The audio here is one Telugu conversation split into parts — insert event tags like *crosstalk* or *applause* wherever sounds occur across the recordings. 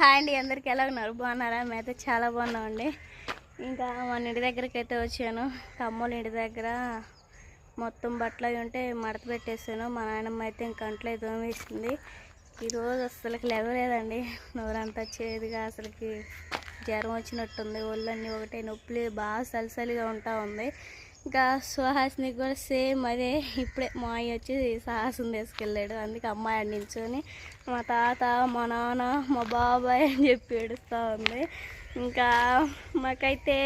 హాయ్ అండి అందరికి ఎలా ఉన్నారు? బాగున్నారా? మేమైతే చాలా బాగున్నామండి. ఇంకా మన ఇంటి దగ్గరికి అయితే వచ్చాను. తమ్ముళ్ళ ఇంటి దగ్గర మొత్తం బట్టలు అవి ఉంటే మడత పెట్టేసాను. మా నాయనమ్మ అయితే ఇంక అంట్లో తోమేసింది ఈరోజు అసలుకి లేవలేదండి. నోరంతా చేదుగా అసలుకి జ్వరం వచ్చినట్టుంది. ఒళ్ళన్నీ ఒకటే నొప్పులు బాగా సలిసలిగా ఉంటా ఉంది. ఇంకా సుహాస్ని కూడా సేమ్ అదే ఇప్పుడే మా అయ్య వచ్చి సాహసం తీసుకెళ్ళాడు. అందుకే అమ్మాయి ఆడ నిల్చొని మా తాత మా నాన్న మా బాబాయ్ అని చెప్పి ఏడుస్తూ ఉంది. ఇంకా మాకైతే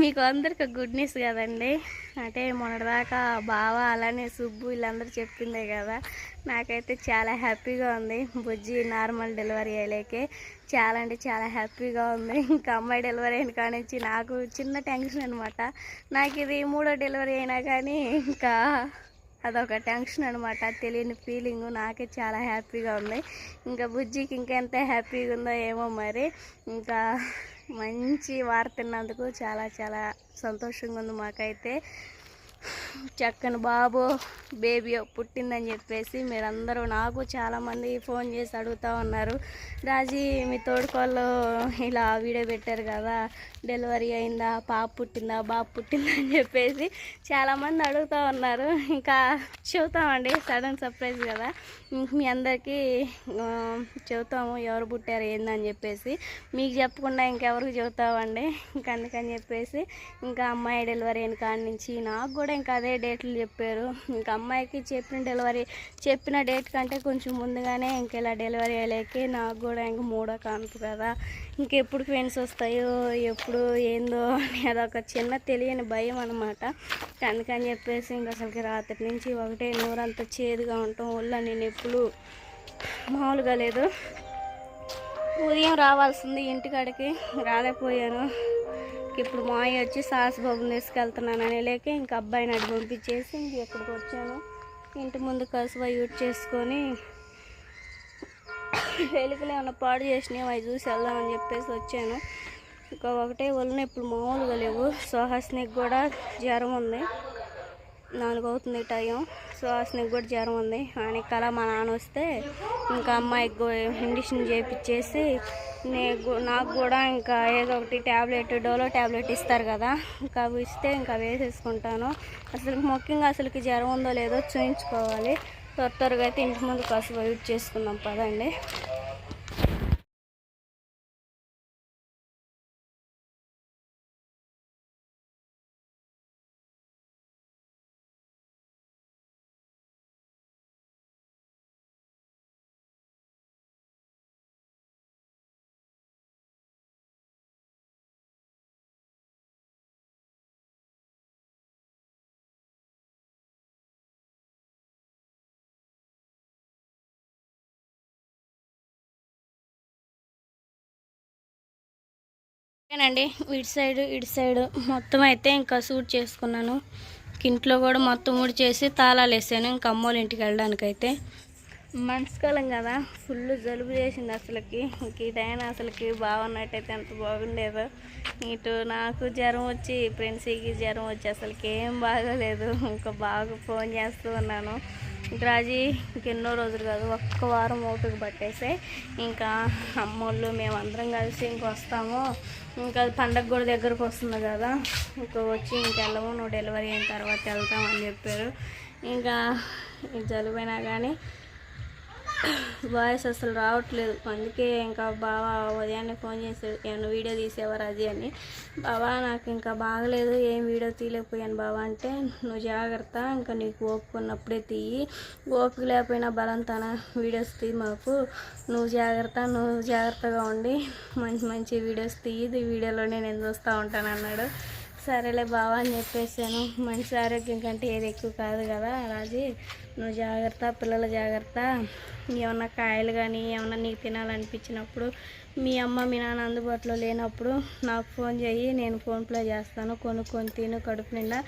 మీకు అందరికి గుడ్ న్యూస్ కదండి. అంటే మొన్నటిదాకా బావ అలానే సుబ్బు వీళ్ళందరూ చెప్పిందే కదా. నాకైతే చాలా హ్యాపీగా ఉంది. బుజ్జి నార్మల్ డెలివరీ అయ్యేకే చాలా అంటే చాలా హ్యాపీగా ఉంది. ఇంకా అమ్మాయి డెలివరీ అయిన కాడి నుంచి నాకు చిన్న టెన్షన్ అనమాట నాకు ఇది మూడో డెలివరీ అయినా కానీ ఇంకా అదొక టెన్షన్ అనమాట తెలియని ఫీలింగ్. నాకే చాలా హ్యాపీగా ఉంది. ఇంకా బుజ్జికి ఇంకా ఎంత హ్యాపీగా ఉందో ఏమో మరి. ఇంకా మంచి వార్త తిన్నందుకు చాలా చాలా సంతోషంగా ఉంది మాకైతే. చక్కని బాబు బేబీ పుట్టిందని చెప్పేసి మీరందరూ నాకు చాలామంది ఫోన్ చేసి అడుగుతూ ఉన్నారు. రాజీ మీ తోడుకోళ్ళు ఇలా వీడియో పెట్టారు కదా డెలివరీ అయిందా పాప పుట్టిందా బాబు పుట్టిందా అని చెప్పేసి చాలామంది అడుగుతూ ఉన్నారు. ఇంకా చెబుతామండి సడన్ సర్ప్రైజ్ కదా. మీ అందరికీ చెబుతాము ఎవరు పుట్టారు ఏందని చెప్పేసి. మీకు చెప్పకుండా ఇంకెవరికి చెబుతామండి? ఇంకా అందుకని చెప్పేసి ఇంకా అమ్మాయి డెలివరీ అయిన కాడి నుంచి నాకు కూడా ఇంకా అదే డేట్లు చెప్పారు. ఇంకా అమ్మాయికి చెప్పిన డెలివరీ చెప్పిన డేట్ కంటే కొంచెం ముందుగానే ఇంక ఇలా డెలివరీ అయ్యేకి నాకు కూడా ఇంక మూడో కానుపు కదా. ఇంకెప్పుడు ఫ్రెండ్స్ వస్తాయో ఎప్పుడు ఏందో అని *laughs* అదొక చిన్న తెలియని భయం అనమాట అందుకని చెప్పేసి ఇంక అసలుకి రాత్రి నుంచి ఒకటే నూరంతా చేదుగా ఉండటం వల్ల నేను ఎప్పుడు మామూలుగా లేదు. ఉదయం రావాల్సింది ఇంటికాడికి రాలేకపోయాను. ఇప్పుడు మా అయ్య వచ్చి సాస్ బాబుని తీసుకెళ్తున్నాను అనేలేక ఇంకా అబ్బాయిని అటు పంపించేసి ఇంక ఇక్కడికి వచ్చాను. ఇంటి ముందు కసువ యూట్ చేసుకొని ఎలుకలు ఏమైనా పాడు చేసినాయి అవి చూసి వెళ్దామని చెప్పేసి వచ్చాను. ఇంకా ఒకటే వలన ఇప్పుడు మామూలుగా లేవు. సుహాస్నికి కూడా జ్వరం ఉంది. నాలుగు అవుతుంది టైం. సుహాస్నికి కూడా జ్వరం ఉంది. ఆయనకి కల మా నాన్న వస్తే ఇంకా అమ్మాయికి ఇండిషన్ చేయించేసి నేను నాకు కూడా ఇంకా ఏదో ఒకటి ట్యాబ్లెట్ డోలో ట్యాబ్లెట్ ఇస్తారు కదా. ఇంకా అవి ఇస్తే ఇంకా వేసేసుకుంటాను. అసలు ముఖ్యంగా అసలుకి జ్వరం ఉందో లేదో చూయించుకోవాలి. త్వర త్వరగా అయితే ఇంటి ముందు కాసు వైట్ చేసుకుందాం పదండి. ఓకేనండి ఇటు సైడ్ ఇటు సైడ్ మొత్తం అయితే ఇంకా సూట్ చేసుకున్నాను. ఇంట్లో కూడా మొత్తం ఊడి చేసి తాళాలు వేసాను ఇంకా అమ్మోళ్ళ ఇంటికి వెళ్ళడానికి అయితే. మనసుకాలం కదా ఫుల్ జలుబు చేసింది అసలుకి. ఇంక ఇదైనా అసలుకి బాగున్నట్టయితే ఎంత బాగుండేదో. ఇటు నాకు జ్వరం వచ్చి ఫ్రెండ్స్కి జ్వరం వచ్చి అసలుకి ఏం బాగోలేదు. ఇంకా బాగా ఫోన్ చేస్తూ ఉన్నాను. రాజీ ఇంకెన్నో రోజులు కాదు ఒక్క వారం ఓపిక పట్టేసే. ఇంకా అమ్మోళ్ళు మేమందరం కలిసి ఇంక వస్తాము. ఇంకా పండగ కూడా దగ్గరకు వస్తుంది కదా. ఇంకా వచ్చి ఇంకెళ్ళము నువ్వు డెలివరీ అయిన తర్వాత వెళ్తామని చెప్పారు. ఇంకా జలుబైనా కానీ వాయిస్ అసలు రావట్లేదు. అందుకే ఇంకా బావ ఉదయాన్నే ఫోన్ చేశాడు ఏమన్నా వీడియో తీసేవారు అది అని. బావా నాకు ఇంకా బాగలేదు. ఏం వీడియో తీయలేకపోయాను బావా. అంటే నువ్వు జాగ్రత్త. ఇంకా నీకు ఓపిక ఉన్నప్పుడే తీయి. ఓపిక లేకపోయినా బలంతాన వీడియోస్ తీ మాకు. నువ్వు జాగ్రత్త. నువ్వు జాగ్రత్తగా ఉండి మంచి మంచి వీడియోస్ తీయి. వీడియోలో వీడియోలోనే నేను చూస్తూ ఉంటాను అన్నాడు సరేలే బావా అని చెప్పేసాను మనిషి ఆరోగ్యం కంటే ఏది ఎక్కువ కాదు కదా రాజీ. నువ్వు జాగ్రత్త పిల్లల జాగ్రత్త. ఏమన్నా కాయలు కానీ ఏమన్నా నీకు తినాలనిపించినప్పుడు మీ అమ్మ మీ నాన్న అందుబాటులో లేనప్పుడు నాకు ఫోన్ చేయి నేను ఫోన్పే చేస్తాను. కొనుక్కొని తిను కడుపు నిండా.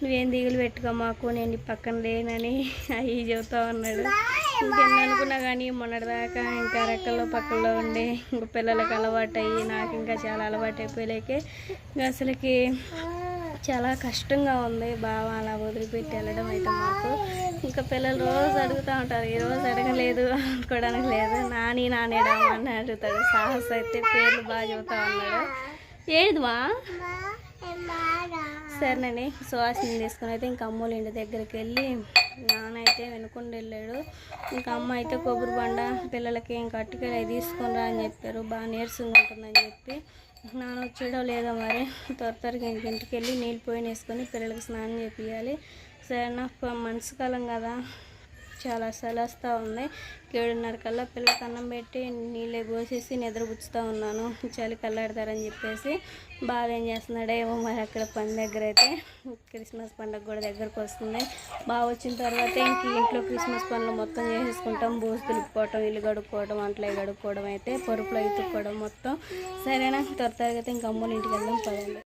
నువ్వేం దిగులు పెట్టుకో మాకు నేను నీ పక్కన లేనని అవి చెబుతా ఉన్నాడు. ఇంకెన్ని అనుకున్నా కానీ మొన్నటిదాకా ఇంకా రెక్కల్లో పక్కల్లో ఉండి ఇంకా పిల్లలకి అలవాటు అయ్యి నాకు ఇంకా చాలా అలవాటు అయిపోయలేకే ఇంకా అసలుకి చాలా కష్టంగా ఉంది బావ అలా వదిలిపెట్టి వెళ్ళడం అయితే మాకు. ఇంకా పిల్లలు రోజు అడుగుతూ ఉంటారు ఈ రోజు అడగలేదు అనుకోవడానికి లేదు నాని నానేడా అని అడుగుతాడు. సాహస్ అయితే పేర్లు బాగా చెబుతా ఉన్నాడు. ఏదివా సరేనండి సుహాసిని తీసుకుని అయితే ఇంకా అమ్మోళ్ళ ఇంటి దగ్గరికి వెళ్ళి నాన్న అయితే వెనుకుండా వెళ్ళాడు. ఇంకా అమ్మ అయితే కొబ్బరి బండ పిల్లలకి ఇంకా అట్టుకెళ్ళి అవి అని చెప్పారు. బాగా నీరసంగా ఉంటుందని చెప్పి. నాన్న వచ్చాడో లేదో మరి త్వర త్వరగా ఇంటికి వెళ్ళి నీళ్ళు పోయిన వేసుకొని పిల్లలకి స్నానం చేపియాలి సరే నాకు మనసు కాలం కదా. చాలా సలస్తూ ఉంది ఏడున్నర కల్లా పిల్లలకి అన్నం పెట్టి నీళ్ళే పోసేసి నిద్రపుచ్చుతూ ఉన్నాను. చలి కల్లాడతారని చెప్పేసి బాగా ఏం చేస్తున్నాడేమో మరి అక్కడ పని దగ్గర అయితే క్రిస్మస్ పండుగ కూడా దగ్గరకు వస్తుంది. బాగా వచ్చిన తర్వాత ఇంక ఇంట్లో క్రిస్మస్ పనులు మొత్తం చేసేసుకుంటాం. బూజు దులుపుకోవటం ఇల్లు గడుపుకోవడం అంట్లో గడుపుకోవడం అయితే పరుపులో ఎత్తుకోవడం మొత్తం సరేనా? త్వర త్వరగా ఇంక అమ్మోళ్ళ ఇంటికి వెళ్దాం పదండి.